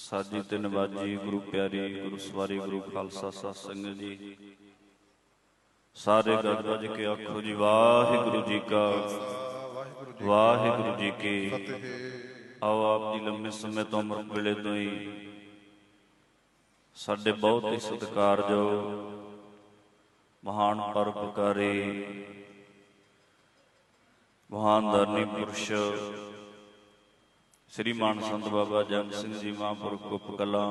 ਸਾਜੀ ਤੇ ਨਵਾਜੀ ਗੁਰੂ ਪਿਆਰੀ ਗੁਰੂ ਸਵਾਰੀ ਗੁਰੂ ਖਾਲਸਾ ਸਤ ਸੰਗਤ ਜੀ। ਸਾਰੇ ਗੱਜ ਵੱਜ ਕੇ ਆਖੋ ਜੀ ਵਾਹਿਗੁਰੂ ਜੀ ਕਾ ਵਾਹਿਗੁਰੂ ਜੀ ਕੀ ਫਤਿਹ। ਆਓ ਆਪ ਜੀ ਲੰਮੇ ਸਮੇਂ ਤੋਂ ਅੰਮ੍ਰਿਤ ਵੇਲੇ ਤੋਂ ਹੀ ਸਾਡੇ ਬਹੁਤ ਹੀ ਸਤਿਕਾਰਯੋਗ ਮਹਾਨ ਪਰਪਕਾਰੀ ਮਹਾਨ ਧਰਨੀ ਪੁਰਸ਼ ਸ੍ਰੀ ਮਾਨ ਸੰਤ ਬਾਬਾ ਜਨ ਸਿੰਘ ਜੀ ਮਹਾਂਪੁਰਖ ਗੁਪ ਕਲਾਂ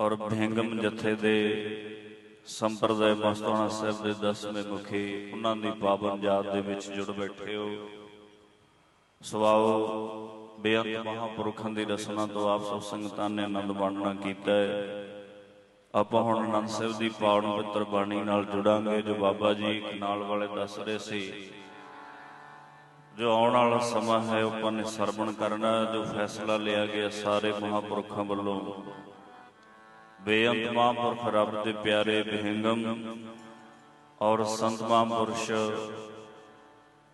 ਔਰ ਭਿੰਗਮ ਜਥੇ ਦੇ ਸੰਪਰਦਾਇ ਮਸਤਾਨਾ ਸਾਹਿਬ ਦੇ ਦਸਵੇਂ ਮੁਖੀ ਉਹਨਾਂ ਦੀ ਪਾਵਨ ਯਾਦ ਦੇ ਵਿੱਚ ਜੁੜ ਬੈਠੇ ਹੋ। ਸਵਾਓ ਬੇਅੰਤ ਮਹਾਪੁਰਖਾਂ ਦੀ ਰਸਨਾ ਤੋਂ ਆਪ ਸਭ ਸੰਗਤਾਂ ਨੇ ਆਨੰਦ ਵੰਡਣਾ ਕੀਤਾ ਹੈ। ਆਪਾਂ ਹੁਣ ਆਨੰਦ ਸਾਹਿਬ ਦੀ ਪਾਵਨ ਪਵਿੱਤਰ ਬਾਣੀ ਨਾਲ ਜੁੜਾਂਗੇ ਜੋ ਬਾਬਾ ਜੀ ਇੱਕ ਨਾਲ ਵਾਲੇ ਦੱਸ ਰਹੇ ਸੀ। ਜੋ ਆਉਣ ਵਾਲਾ ਸਮਾਂ ਹੈ, ਉਹ ਆਪਾਂ ਨੇ ਸਰਵਣ ਕਰਨਾ ਜੋ ਫੈਸਲਾ ਲਿਆ ਗਿਆ ਸਾਰੇ ਮਹਾਪੁਰਖਾਂ ਵੱਲੋਂ। ਬੇਅੰਤ ਮਹਾਂਪੁਰਖ ਰੱਬ ਦੇ ਪਿਆਰੇ ਬਹਿੰਗਮ ਔਰ ਸੰਤ ਮਹਾਂਪੁਰਸ਼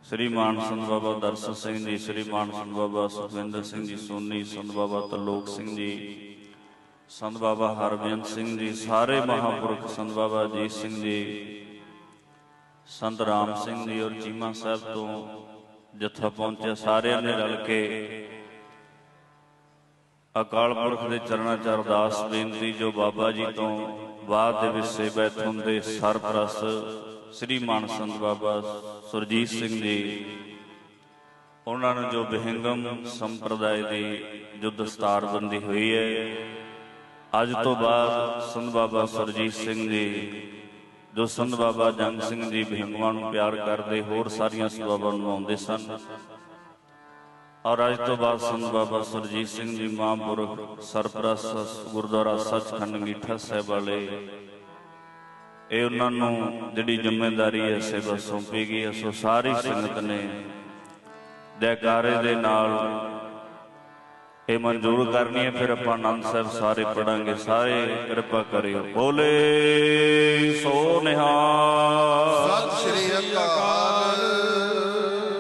ਸ੍ਰੀ ਮਾਨ ਸੰਤ ਬਾਬਾ ਦਰਸ਼ਨ ਸਿੰਘ ਜੀ ਸ੍ਰੀ ਮਾਨ ਸੰਤ ਬਾਬਾ ਸੁਖਵਿੰਦਰ ਸਿੰਘ ਜੀ, ਸੋਨੀ ਸੰਤ ਬਾਬਾ ਤਲੋਕ ਸਿੰਘ ਜੀ, ਸੰਤ ਬਾਬਾ ਹਰਬਿੰਦ ਸਿੰਘ ਜੀ, ਸਾਰੇ ਮਹਾਂਪੁਰਖ ਸੰਤ ਬਾਬਾ ਅਜੀਤ ਸਿੰਘ ਜੀ, ਸੰਤ ਰਾਮ ਸਿੰਘ ਜੀ ਔਰ ਚੀਮਾ ਸਾਹਿਬ ਤੋਂ ਜਥਾ ਪਹੁੰਚਿਆ ਸਾਰਿਆਂ ਨੇ ਰਲ ਕੇ। ਅਕਾਲ ਪੁਰਖ ਦੇ ਚਰਨਾਂ 'ਚ ਅਰਦਾਸ ਬੇਨਤੀ, ਜੋ ਬਾਬਾ ਜੀ ਤੋਂ ਬਾਅਦ ਦੇ ਵਿੱਚ ਸੇਵਾ ਇਥੋਂ ਦੇ ਸਰਪ੍ਰਸਤ ਸ੍ਰੀ ਮਾਨ ਸੰਤ ਬਾਬਾ ਸੁਰਜੀਤ ਸਿੰਘ ਜੀ, ਉਹਨਾਂ ਨੂੰ ਜੋ ਬਿਹੰਗਮ ਸੰਪਰਦਾਇ ਦੀ ਜੋ ਦਸਤਾਰਬੰਦੀ ਹੋਈ ਹੈ। ਅੱਜ ਤੋਂ ਬਾਅਦ ਸੰਤ ਬਾਬਾ ਸੁਰਜੀਤ ਸਿੰਘ ਜੀ ਜੋ ਸੰਤ ਬਾਬਾ ਜੰਗ ਸਿੰਘ ਜੀ ਬਿਹੰਗਵਾਂ ਨੂੰ ਪਿਆਰ ਕਰਦੇ, ਹੋਰ ਸਾਰੀਆਂ ਸੇਵਾਵਾਂ ਨਿਭਾਉਂਦੇ ਸਨ। ਔਰ ਅੱਜ ਤੋਂ ਬਾਅਦ ਸੰਤ ਬਾਬਾ ਸੁਰਜੀਤ ਸਿੰਘ ਜੀ ਮਹਾਂਪੁਰਖ ਸਰਪ੍ਰਸਤ ਗੁਰਦੁਆਰਾ ਸੱਚਖੰਡ ਮੀਠਾ ਸਾਹਿਬ ਵਾਲੇ, ਇਹ ਉਹਨਾਂ ਨੂੰ ਜਿਹੜੀ ਜ਼ਿੰਮੇਵਾਰੀ ਹੈ, ਸੇਵਾ ਸੌਂਪੀ ਗਈ ਹੈ। ਸੋ ਸਾਰੀ ਸੰਗਤ ਨੇ ਜੈਕਾਰੇ ਦੇ ਨਾਲ ਇਹ ਮਨਜ਼ੂਰ ਕਰਨੀ ਹੈ, ਫਿਰ ਆਪਾਂ ਆਨੰਦ ਸਾਹਿਬ ਸਾਰੇ ਪੜਾਂਗੇ। ਸਾਰੇ ਕਿਰਪਾ ਕਰਿਓ। ਬੋਲੇ ਸੋ ਨਿਹਾਲ।